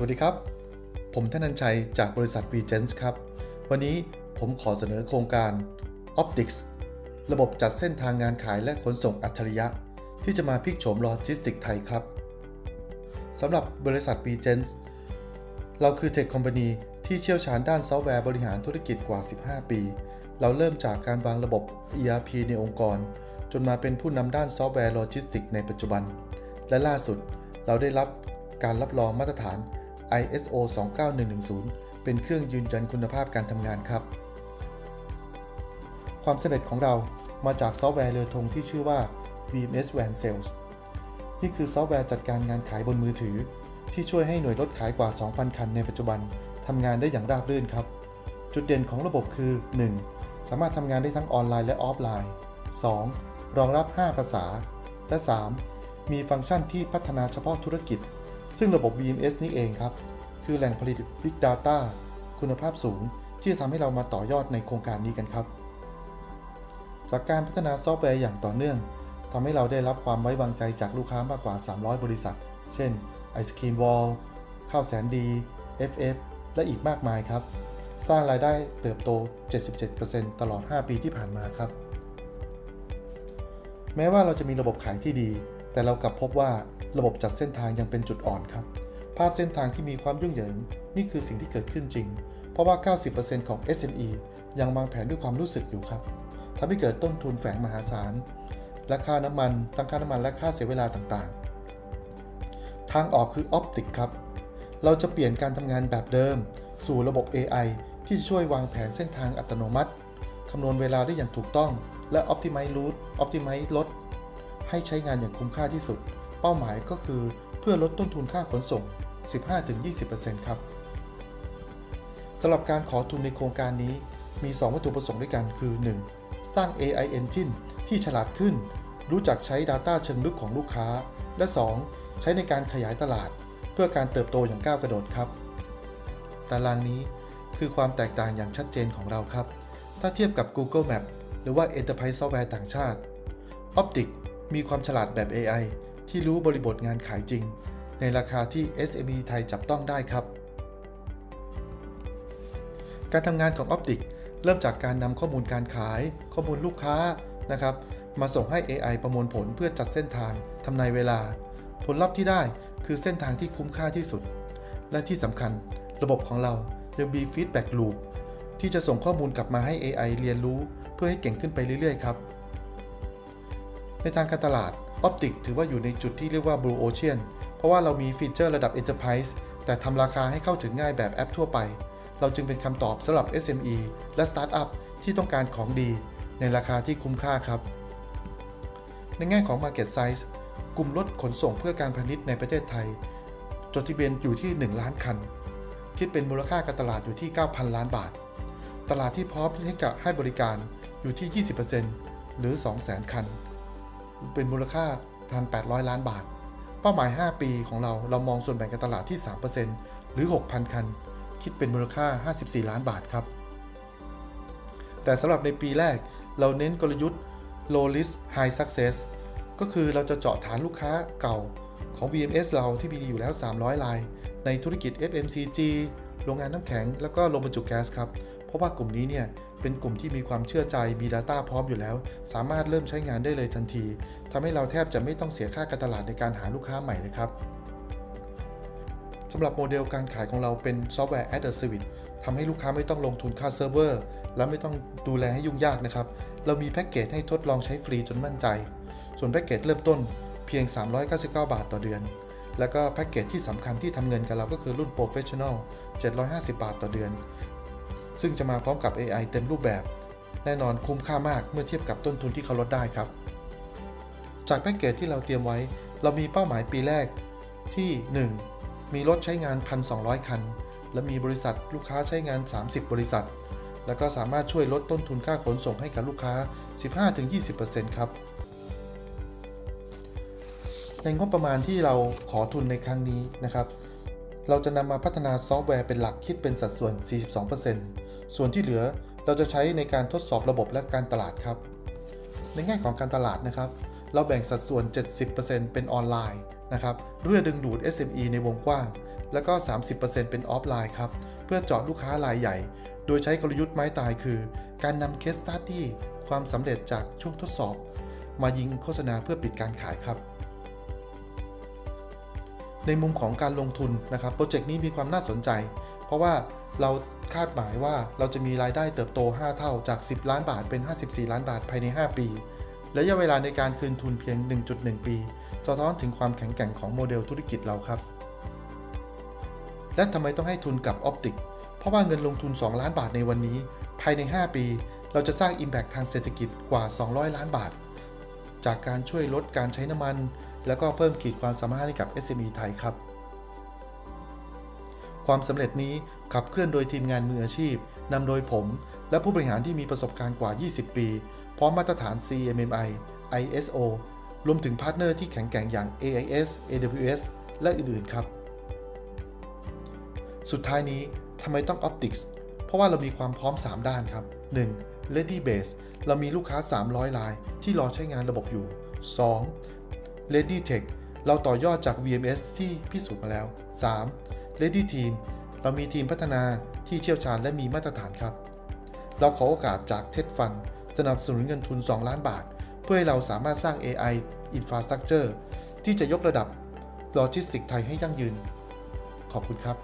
สวัสดีครับ ผมธนันชัยจากบริษัท v g e n s ครับ วันนี้ผมขอเสนอโครงการ Optics ระบบจัดเส้นทางงานขายและขนส่งอัจฉริยะ ที่จะมาพลิกโฉมโลจิสติกไทยครับสำหรับบริษัท v g e n s เราคือเทคคอมพานีที่เชี่ยวชาญด้านซอฟต์แวร์บริหารธุรกิจกว่า 15 ปี เราเริ่มจากการวางระบบ ERP ในองค์กร จนมาเป็นผู้นำด้านซอฟต์แวร์โลจิสติกในปัจจุบัน และล่าสุดเราได้รับการรับรองมาตรฐาน ISO 29110 เป็นเครื่องยืนยันคุณภาพการทำงานครับ ความสำเร็จของเรามาจากซอฟต์แวร์เรือธงที่ชื่อว่า VMS Van Sales นี่คือซอฟต์แวร์จัดการงานขายบนมือถือ ที่ช่วยให้หน่วยรถขายกว่า 2,000 คันในปัจจุบันทำงานได้อย่างราบรื่นครับ จุดเด่นของระบบคือ 1. สามารถทำงานได้ทั้งออนไลน์และออฟไลน์ 2. รองรับ 5 ภาษา และ 3. มีฟังก์ชันที่พัฒนาเฉพาะธุรกิจ ซึ่งระบบ VMS นี่เองครับ คือแหล่งผลิต Big Data คุณภาพสูงที่จะทำให้เรามาต่อยอดในโครงการนี้กันครับ จากการพัฒนาซอฟต์แวร์อย่างต่อเนื่องทำให้เราได้รับความไว้วางใจจากลูกค้ามากกว่า 300 บริษัท เช่น Ice Cream Wall ข้าวแสนดี FF และอีกมากมายครับ สร้างรายได้เติบโต 77%ตลอด 5 ปีที่ผ่านมาครับ แม้ว่าเราจะมีระบบขายที่ดี แต่เรากลับพบว่าระบบจัดเส้นทางยังเป็นจุดอ่อนครับ ภาพเส้นทางที่มีความยุ่งเหยิงนี่คือสิ่งที่เกิดขึ้นจริง เพราะว่า 90%ของ SME ยังวางแผนด้วยความรู้สึกอยู่ครับทำให้เกิดต้นทุนแฝงมหาศาลและค่าน้ำมันทั้งค่าน้ำมันและค่าเสียเวลาต่างๆ ทางออกคือ Optic ครับ เราจะเปลี่ยนการทำงานแบบเดิม สู่ระบบ AI ที่จะช่วยวางแผนเส้นทางอัตโนมัติคำนวณเวลาได้อย่างถูกต้อง และ Optimize Route Optimize รถ ให้ใช้งานอย่างคุ้มค่าที่สุด เป้าหมายก็คือเพื่อลดต้นทุนค่าขนส่ง 15-20%ครับสำหรับการขอทุนในโครงการนี้มี 2 วัตถุประสงค์ด้วยกันคือ 1. สร้าง AI Engine ที่ฉลาดขึ้น รู้จักใช้ Data เชิงลึกของลูกค้า และ 2. ใช้ในการขยายตลาด เพื่อการเติบโตอย่างก้าวกระโดดครับ ตารางนี้คือความแตกต่างอย่างชัดเจนของเราครับ ถ้าเทียบกับ Google Map หรือว่า Enterprise Software ต่างชาติ Optic มีความฉลาดแบบ AI ที่รู้บริบทงานขายจริง ในราคาที่ SME ไทยจับต้องได้ครับ การทำงานของ Optic เริ่มจากการนำข้อมูลการขาย ข้อมูลลูกค้านะครับ มาส่งให้ AI ประมวลผลเพื่อจัดเส้นทางทำนายเวลา ผลลัพธ์ที่ได้คือเส้นทางที่คุ้มค่าที่สุด และที่สำคัญระบบของเรายังมีฟีดแบ็กลูปที่จะส่งข้อมูลกลับมาให้ AI เรียนรู้เพื่อให้เก่งขึ้นไปเรื่อยๆครับ ทางการตลาด Optic ถือว่าอยู่ในจุดที่เรียกว่า Blue Ocean เพราะว่าเรามีฟีเจอร์ระดับ Enterprise แต่ทำราคาให้เข้าถึงง่ายแบบแอปทั่วไป เราจึงเป็นคำตอบสำหรับ SME และ Startup ที่ต้องการของดี ในราคาที่คุ้มค่าครับ ในแง่ของ Market Size กลุ่มรถขนส่งเพื่อการพาณิชย์ในประเทศไทย จดทะเบียนอยู่ที่ 1 ล้านคัน คิดเป็นมูลค่าการตลาดอยู่ที่ 9,000 ล้านบาท ตลาดที่พร้อมให้กับให้บริการอยู่ที่ 20%หรือ 200,000 คัน เป็นมูลค่า 1,800 ล้านบาท เป้าหมาย 5 ปีของเราเรามองส่วนแบ่งการตลาดที่ 3%หรือ 6,000 คัน คิดเป็นมูลค่า 54 ล้านบาทครับ แต่สำหรับในปีแรกเราเน้นกลยุทธ์ low risk high success ก็คือเราจะเจาะฐานลูกค้าเก่าของ VMS เราที่มีอยู่แล้ว 300 ราย ในธุรกิจ FMCG โรงงานน้ำแข็ง แล้วก็โรงบรรจุแก๊สครับ เพราะว่ากลุ่มนี้เนี่ย เป็นกลุ่มที่มีความเชื่อใจมี Data พร้อมอยู่แล้ว สามารถเริ่มใช้งานได้เลยทันทีทำให้เราแทบจะไม่ต้องเสียค่าการตลาดในการหาลูกค้าใหม่เลยครับสำหรับโมเดลการขายของเราเป็นซอฟต์แวร์ as a service ทำให้ลูกค้าไม่ต้องลงทุนค่าเซิร์ฟเวอร์ และไม่ต้องดูแลให้ยุ่งยากนะครับ เรามีแพ็กเกจให้ทดลองใช้ฟรีจนมั่นใจ ส่วนแพ็กเกจเริ่มต้นเพียง 399 บาทต่อเดือน แล้วก็แพ็กเกจที่สำคัญที่ทำเงินกับเราก็คือรุ่น Professional 750 บาทต่อเดือน ซึ่งจะมาพร้อมกับ AI เต็มรูปแบบ แน่นอนคุ้มค่ามากเมื่อเทียบกับต้นทุนที่เขาลดได้ครับ จากแพ็กเกจที่เราเตรียมไว้ เรามีเป้าหมายปีแรกที่ 1. มีรถใช้งาน 1,200 คัน และมีบริษัทลูกค้าใช้งาน 30 บริษัท แล้วก็สามารถช่วยลดต้นทุนค่าขนส่งให้กับลูกค้า 15-20%ครับในงบประมาณที่เราขอทุนในครั้งนี้นะครับ เราจะนำมาพัฒนาซอฟต์แวร์เป็นหลักคิดเป็นสัดส่วน 42% ส่วนที่เหลือเราจะใช้ในการทดสอบระบบและการตลาดครับ ในแง่ของการตลาดนะครับ เราแบ่งสัดส่วน 70%เป็นออนไลน์นะครับเพื่อดึงดูด SME ในวงกว้าง แล้วก็ 30%เป็นออฟไลน์ครับเพื่อเจาะลูกค้ารายใหญ่ โดยใช้กลยุทธ์ไม้ตายคือ การนำเคสสตัดดี้ความสำเร็จจากช่วงทดสอบ มายิงโฆษณาเพื่อปิดการขายครับในมุมของการลงทุนนะครับโปรเจกต์นี้มีความน่าสนใจ เพราะว่าเรา คาดหมายว่าเราจะมีรายได้เติบโต 5 เท่าจาก 10 ล้านบาทเป็น 54 ล้านบาทภายใน 5 ปี และระยะเวลาในการคืนทุนเพียง 1.1 ปี สะท้อนถึงความแข็งแกร่งของโมเดลธุรกิจเราครับ และทำไมต้องให้ทุนกับออปติกเพราะว่าเงินลงทุน 2 ล้านบาทในวันนี้ ภายใน 5 ปี เราจะสร้าง Impact ทางเศรษฐกิจกว่า 200 ล้านบาท จากการช่วยลดการใช้น้ำมัน แล้วก็เพิ่มขีดความสามารถให้กับ SME ไทยครับ ความสำเร็จนี้ขับเคลื่อนโดยทีมงานมืออาชีพนำโดยผม และผู้บริหารที่มีประสบการณ์กว่า 20 ปี พร้อมมาตรฐาน CMMI ISO รวมถึงพาร์ทเนอร์ที่แข็งแกร่งอย่าง AIS AWS และอื่นๆครับ สุดท้ายนี้ทำไมต้อง Optics เพราะว่าเรามีความพร้อม 3 ด้านครับ 1. Ready Base เรามีลูกค้า 300รายที่รอใช้งานระบบอยู่ 2. Ready Tech เราต่อยอดจาก VMS ที่พิสูจน์มาแล้ว 3. L a d y Team เรามีทีมพัฒนาที่เชี่ยวชาญและมีมาตรฐานครับ เราขอโอกาสจากเท็ดฟันสนับสนุนเงินทุน 2 ล้านบาท เพื่อให้เราสามารถสร้าง AI Infrastructure ที่จะยกระดับโลจิสติกส์ไทยให้ยั่งยืน ขอบคุณครับ